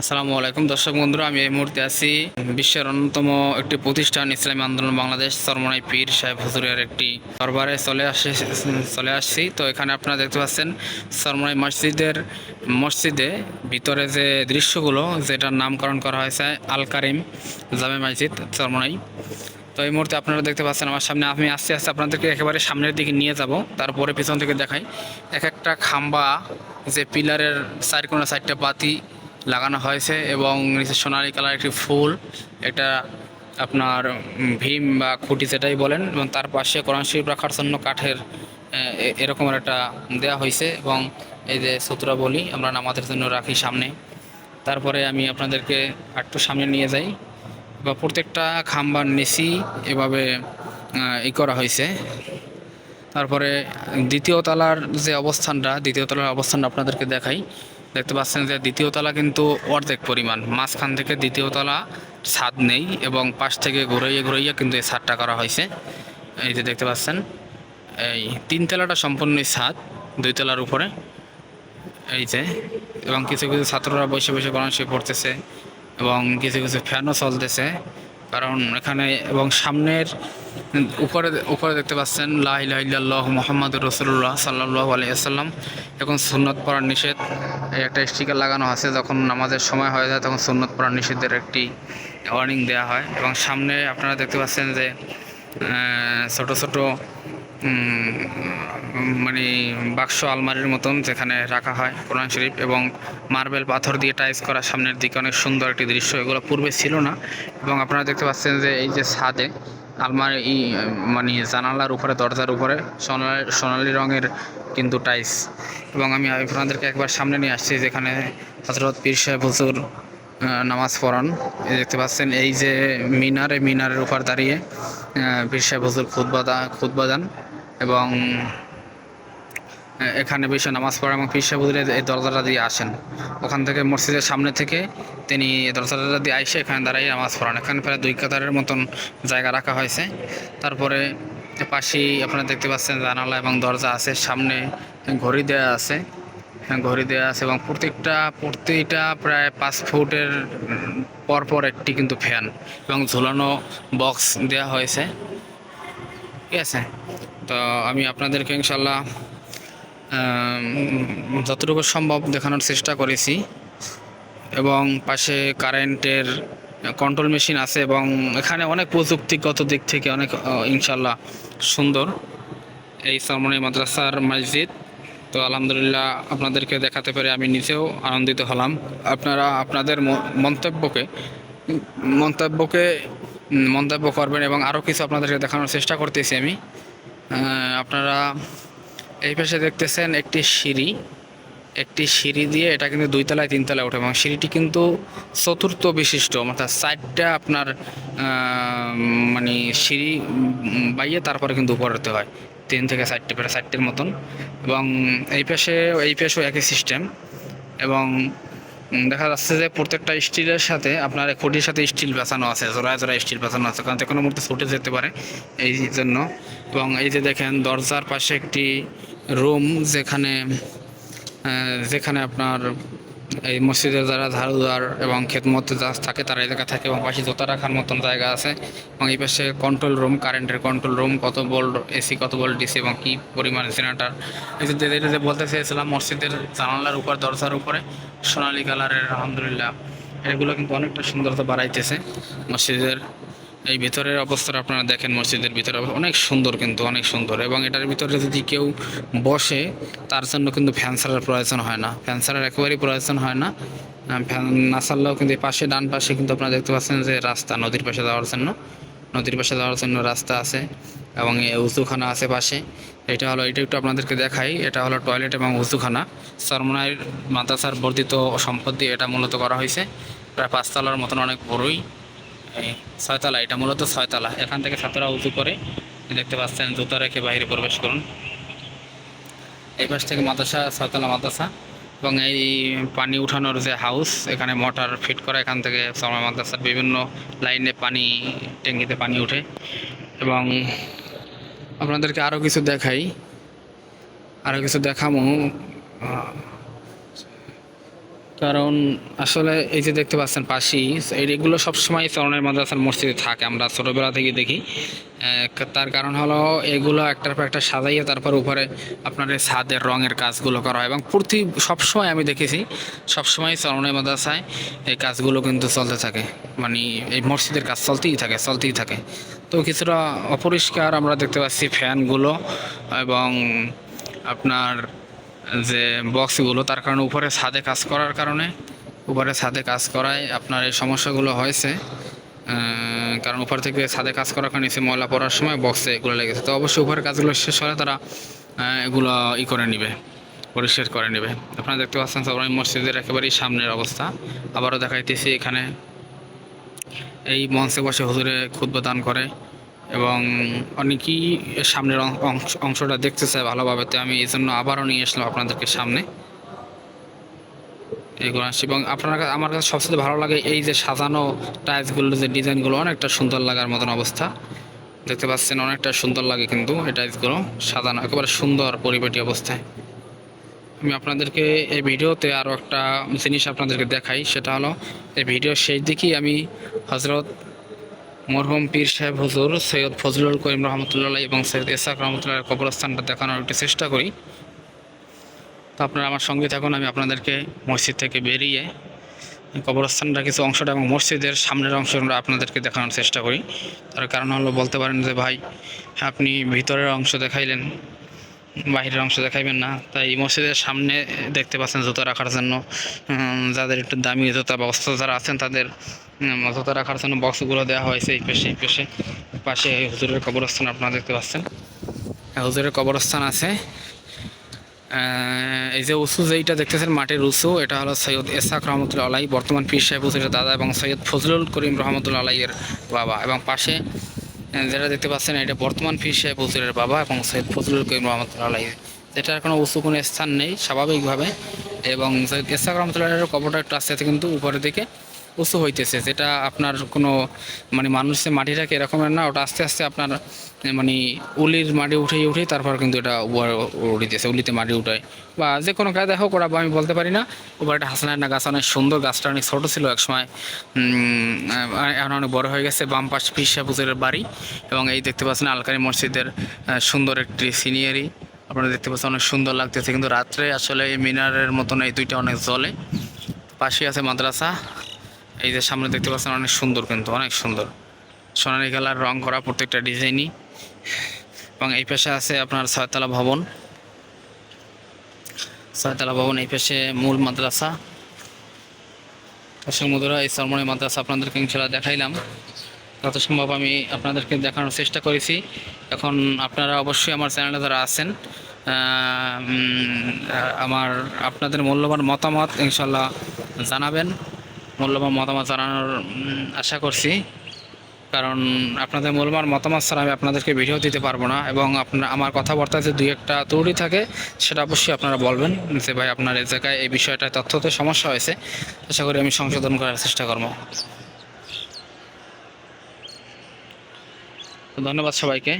আসসালামু আলাইকুম। দর্শক বন্ধুরা, আমি এই মুহূর্তে আছি বিশ্বের অন্যতম একটি প্রতিষ্ঠান, ইসলামী আন্দোলন বাংলাদেশ। সরমনাই পীর সাহেব হুজুরের একটি দরবারে চলে আসে, চলে আসছি। তো এখানে আপনারা দেখতে পাচ্ছেন সরমনাই মসজিদের মসজিদে ভিতরে যে দৃশ্যগুলো, যেটার নামকরণ করা হয়েছে আল কারিম জামে মসজিদ সরমনাই। তো এই মুহূর্তে আপনারা দেখতে পাচ্ছেন আমার সামনে আমি আস্তে আস্তে আপনাদেরকে একেবারে সামনের দিকে নিয়ে যাব, তারপরে পিছন থেকে দেখাই। এক একটা খাম্বা যে পিলারের চার কোনো চারটা বাতি লাগানো হয়েছে এবং নিচে সোনালি কালার একটি ফুল এটা আপনার ভীম বা খুঁটি যেটাই বলেন, এবং তার পাশে কোরআন শরীফ রাখার জন্য কাঠের এরকম একটা দেওয়া হয়েছে এবং এই যে সতুরা বলি আমরা নামাজের জন্য রাখি সামনে। তারপরে আমি আপনাদেরকে একটু সামনে নিয়ে যাই। বা প্রত্যেকটা খাম্বার নিচি এভাবে ই করা হয়েছে। তারপরে দ্বিতীয় তলার যে অবস্থানটা, দ্বিতীয় তলার অবস্থানটা আপনাদেরকে দেখাই। দেখতে পাচ্ছেন যে দ্বিতীয় তলা কিন্তু অর্ধেক পরিমাণ। মাঝখান থেকে দ্বিতীয় তলা ছাদ নেই এবং পাশ থেকে ঘুরাইয়ে ঘুরাইয়ে কিন্তু এই ছাদটা করা হয়েছে। এই যে দেখতে পাচ্ছেন, এই তিন তলাটা সম্পূর্ণই ছাদ, দুই তলার উপরে। এই যে, এবং কিছু কিছু ছাত্ররা বসে বসে কোরআন পড়তেছে এবং কিছু কিছু ফ্যানও চলতেছে। কারণ এখানে এবং সামনের উপরে উপরে দেখতে পাচ্ছেন লাহ মোহাম্মদ রসুল্লাহ সাল্লাহ আলিয়াল্লাম এখন সুন্নত পড়ার নিষেধ। একটা স্টিকার লাগানো আছে, যখন নামাজের সময় হয়ে যায়, তখন সুন্নত পড়ার নিষেধের একটি ওয়ার্নিং দেওয়া হয়। এবং সামনে আপনারা দেখতে পাচ্ছেন যে ছোটো ছোট মানে বাক্স আলমারির মতন যেখানে রাখা হয় কোরআন শরীফ এবং মার্বেল পাথর দিয়ে টাইস করা সামনের দিকে অনেক সুন্দর একটি দৃশ্য। এগুলো পূর্বে ছিল না এবং আপনারা দেখতে পাচ্ছেন যে এই যে ছাদে আলমারি মানে জানালার উপরে, দরজার উপরে সোনালি সোনালি রঙের কিন্তু টাইস এবং আমি আপনাদেরকে একবার সামনে নিয়ে আসছি যেখানে হজরত পীর সাহেব হুজুর নামাজ পড়ান। দেখতে পাচ্ছেন, এই যে মিনার, মিনারের উপর দাঁড়িয়ে পীর সাহেব হুজুর খুদ্া খুদ্া এবং এখানে বসে নামাজ পড়া এবং সাহেব এই- দরজাটা দিয়ে আসেন। ওখান থেকে মসজিদের সামনে থেকে তিনি এই দরজাটা দিয়ে আইসে এখানে দাঁড়িয়ে নামাজ পড়ান। এখানে প্রায় দুই কাতারের মতন জায়গা রাখা হয়েছে। তারপরে পাশেই আপনারা দেখতে পাচ্ছেন জানালা এবং দরজা আছে। সামনে ঘড়ি দেওয়া আছে। হ্যাঁ, ঘড়ি দেওয়া আছে এবং প্রত্যেকটা প্রত্যেকটা প্রায় পাঁচ ফুটের উম, পর পর একটি কিন্তু ফ্যান এবং ঝুলানো বক্স দেওয়া হয়েছে। ঠিক আছে? তো আমি আপনাদেরকে ইনশাল্লাহ যতটুকু সম্ভব দেখানোর চেষ্টা করেছি। এবং পাশে কারেন্টের কন্ট্রোল মেশিন আছে এবং এখানে অনেক প্রযুক্তিগত দিক থেকে অনেক ইনশাল্লাহ সুন্দর। এই সরমনি মাদ্রাসার মসজিদ। তো আলহামদুলিল্লাহ আপনাদেরকে দেখাতে পেরে আমি নিজেও আনন্দিত হলাম। আপনারা, আপনাদের মন্তব্যকে মন্তব্যকে মন্তব্য করবেন এবং আরও কিছু আপনাদেরকে দেখানোর চেষ্টা করতেছি আমি। আপনারা এই পাশে দেখতেছেন একটি সিঁড়ি। একটি সিঁড়ি দিয়ে এটা কিন্তু দুই তলায় তিন তলায় ওঠে এবং সিঁড়িটি কিন্তু চতুর্থ বিশিষ্ট, অর্থাৎ সাইডটা আপনার মানে সিঁড়ি বাইয়ে তারপরে কিন্তু উপরে উঠতে হয়, তিন থেকে চারটে প্রায় চারটের মতন। এবং এই পাশে, এই পাশেও একই সিস্টেম এবং দেখা যাচ্ছে যে প্রত্যেকটা স্টিলের সাথে আপনার খুঁটির সাথে স্টিল বেছানো আছে, জোড়ায় জোড়ায় স্টিল বেছানো আছে, কারণ কোনো মুহূর্তে ছুটে যেতে পারে এই জন্য। এবং এই যে দেখেন, দরজার পাশে একটি রুম যেখানে যেখানে আপনার এই মসজিদের যারা ঝাড়ুদার এবং খেতমত থাকে তারা জায়গায় থাকে এবং পাশে জোতা রাখার মতন জায়গা আছে এবং এই পাশে কন্ট্রোল রুম কারেন্টের কন্ট্রোল রুম কত বল এসি কত বল ডিসি এবং কী পরিমাণ জেনারেটার এই যে বলতে চেয়েছিলাম মসজিদের জানালার উপর, দরজার উপরে, সোনালি কালারের আলহামদুলিল্লাহ। এগুলো কিন্তু অনেকটা সুন্দরতা বাড়াইতেছে মসজিদের এই ভিতরের অবস্থাটা আপনারা দেখেন মসজিদের ভিতরে অনেক সুন্দর কিন্তু, অনেক সুন্দর। এবং এটার ভিতরে যদি কেউ বসে, তার জন্য কিন্তু ফ্যান ছাড়ার প্রয়োজন হয় না। ফ্যান ছাড়ার একেবারেই প্রয়োজন হয় না। ফ্যান না ছাড়লেও কিন্তু পাশে, ডান পাশে কিন্তু আপনারা দেখতে পাচ্ছেন যে রাস্তা, নদীর পাশে যাওয়ার জন্য। নদীর পাশে যাওয়ার জন্য রাস্তা আছে এবং উজুখানা আছে পাশে। এটা হলো, এটা একটু আপনাদেরকে দেখাই। এটা হলো টয়লেট এবং উজুখানা। সরমনাইয়ের মাদ্রাসার বর্ধিত সম্পদ দিয়ে এটা মূলত করা হয়েছে। প্রায় পাঁচতলার মতন অনেক বড়ই। ছয়তলা, এটা মূলত ছয়তলা। এখান থেকে ছাত্ররা উঁচু করে দেখতে পাচ্ছেন, জুতা রেখে বাইরে প্রবেশ করুন। এই পাশ থেকে মাদ্রাসা, ছয়তলা মাদ্রাসা এবং এই পানি উঠানোর যে হাউস এখানে মোটর ফিট করা, এখান থেকে সময় মাদ্রাসার বিভিন্ন লাইনে পানি, ট্যাঙ্কিতে পানি ওঠে এবং আপনাদেরকে আরও কিছু দেখাই আরও কিছু দেখামো। কারণ আসলে এই যে দেখতে পাচ্ছেন পাশেই এইগুলো সবসময় চরণের মাদ্রাসার মসজিদে থাকে, আমরা ছোটোবেলা থেকে দেখি। তার কারণ হলো এগুলো একটার পর একটা সাজাইয়ে তারপর উপরে আপনার এই ছাদের রঙের কাজগুলো করা হয় এবং প্রতি, সবসময় আমি দেখেছি, সবসময় চরণের মাদ্রাসায় এই কাজগুলো কিন্তু চলতে থাকে। মানে এই মসজিদের কাজ চলতেই থাকে চলতেই থাকে। তো কিছুটা অপরিষ্কার আমরা দেখতে পাচ্ছি ফ্যানগুলো এবং আপনার যে বক্সগুলো তার কারণে উপরে ছাদে কাজ করার কারণে, উপরে ছাদে কাজ করায় আপনার এই সমস্যাগুলো হয়েছে। কারণ উপর থেকে ছাদে কাজ করার কারণে নিচে ময়লা পড়ার সময় বক্সে এগুলো লেগেছে। তো অবশ্যই উপরের কাজগুলো শেষ হলে তারা এগুলো ই করে নেবে, পরিষ্কার করে নেবে। আপনারা দেখতে পাচ্ছেন সবাই মসজিদের একেবারেই সামনের অবস্থা। আবারও দেখাইতেছি এখানে। এই মঞ্চে বসে হুজুরে ক্ষুদ্র দান করে। এবং অনেকেই সামনের অংশটা দেখতে চায় ভালোভাবে, তো আমি এই জন্য আবারও নিয়ে আসলাম আপনাদেরকে সামনে। এগুলো আসছে। এবং আপনার কাছে আমার কাছে সবচেয়ে ভালো লাগে এই যে সাজানো টাইলসগুলো, যে ডিজাইনগুলো, অনেকটা সুন্দর লাগার মতন অবস্থা। দেখতে পাচ্ছেন, অনেকটা সুন্দর লাগে কিন্তু এই টাইলসগুলো সাজানো, একেবারে সুন্দর পরিপাটি অবস্থায়। আমি আপনাদেরকে এই ভিডিওতে আরও একটা জিনিস আপনাদেরকে দেখাই, সেটা হলো এই ভিডিও শেষ দিকেই আমি হজরত মরহুম পীর সাহেব হুজুর সৈয়দ ফজলুল করিম রহমতুল্লাহ এবং সৈয়দ ইসাক রহমতুল্লাহ কবরস্থানটা দেখানোর একটু চেষ্টা করি। তো আপনারা আমার সঙ্গে থাকুন, আমি আপনাদেরকে মসজিদ থেকে বেরিয়ে কবরস্থানটা কিছু অংশটা এবং মসজিদের সামনের অংশ আমরা আপনাদেরকে দেখানোর চেষ্টা করি। তার কারণ হলো বলতে পারেন যে, ভাই, আপনি ভিতরের অংশ দেখাইলেন। বাইরের অংশ দেখাইবেন না। তাই মসজিদের সামনে দেখতে পাচ্ছেন জুতো রাখার জন্য যাদের একটু দামি জুতা ব্যবস্থা যারা আছেন তাদের জুতো রাখার জন্য বক্সগুলো দেওয়া হয়েছে এই পেশে এই পেশে। পাশে হুজুরের কবরস্থান আপনারা দেখতে পাচ্ছেন। হুজুরের কবরস্থান আছে। এই যে উঁচু যেইটা দেখতেছেন মাটির উঁচু, এটা হলো সৈয়দ এসাক রহমতুল্লাহ আলাই। বর্তমান পীর সাহেব হুজুরের দাদা এবং সৈয়দ ফজলুল করিম রহমতুল্লাহ আলাইয়ের বাবা। এবং পাশে যেটা দেখতে পাচ্ছেন, এটা বর্তমান পীর সাহেব হুজুরের বাবা এবং সৈয়দ ফজলুল করিম রহমতুল্লাহ আলহী যেটার কোনো উঁচু কোনো স্থান নেই, স্বাভাবিকভাবে। এবং সৈয়দ এসাক রহমতুল্লাহ কবরটা একটু আস্তে আস্তে কিন্তু উপরের দিকে উঁচু হইতেছে, যেটা আপনার কোনো মানে মানুষের মাটিটাকে এরকমের না, ওটা আস্তে আস্তে আপনার মানে উলির মাটি উঠে উঠে তারপর কিন্তু এটা উঠিতেছে উলিতে মাটি উঠায়। বা যে কোনো কাজ দেখো ওরা আমি বলতে পারি না। উপরে একটা হাসানের না গাছ, অনেক সুন্দর গাছটা, অনেক ছোটো ছিল এক সময় এখন অনেক বড় হয়ে গেছে, বাম পাশ পিসা পুজোরের বাড়ি। এবং এই দেখতে পাচ্ছেন আলকারি মসজিদের সুন্দর একটি সিনিয়রি আপনারা দেখতে পাচ্ছেন অনেক সুন্দর লাগতেছে, কিন্তু রাত্রে আসলে এই মিনারের মতন এই দুইটা অনেক জলে পাশে আছে মাদ্রাসা এই যে সামনে দেখতে পাচ্ছেন অনেক সুন্দর কিন্তু, অনেক সুন্দর। সোনালি কালার, রং করা প্রত্যেকটা ডিজাইনই। এবং এই পাশে আছে আপনার ছয়তলা ভবন। ছয়তলা ভবন, এই পাশে মূল মাদ্রাসা। দর্শক মধুরা, এই সরমনি মাদ্রাসা আপনাদেরকে ইনশাল্লাহ দেখাইলাম। যত সম্ভব আমি আপনাদেরকে দেখানোর চেষ্টা করেছি। এখন আপনারা অবশ্যই আমার চ্যানেলে যারা আছেন আমার আপনাদের মূল্যবান মতামত ইনশাল্লাহ জানাবেন। মূল্যবান মতামত জানানোর আশা করছি। কারণ আপনাদের মূল্যবান মতামত ছাড়া আমি আপনাদেরকে ভিডিও দিতে পারব না এবং আপনার, আমার কথাবার্তায় যে দুই একটা ত্রুটি থাকে, সেটা অবশ্যই আপনারা বলবেন যে, ভাই, আপনার এই জায়গায় এই বিষয়টায় তথ্যতে সমস্যা হয়েছে। আশা করি আমি সংশোধন করার চেষ্টা করব। ধন্যবাদ সবাইকে।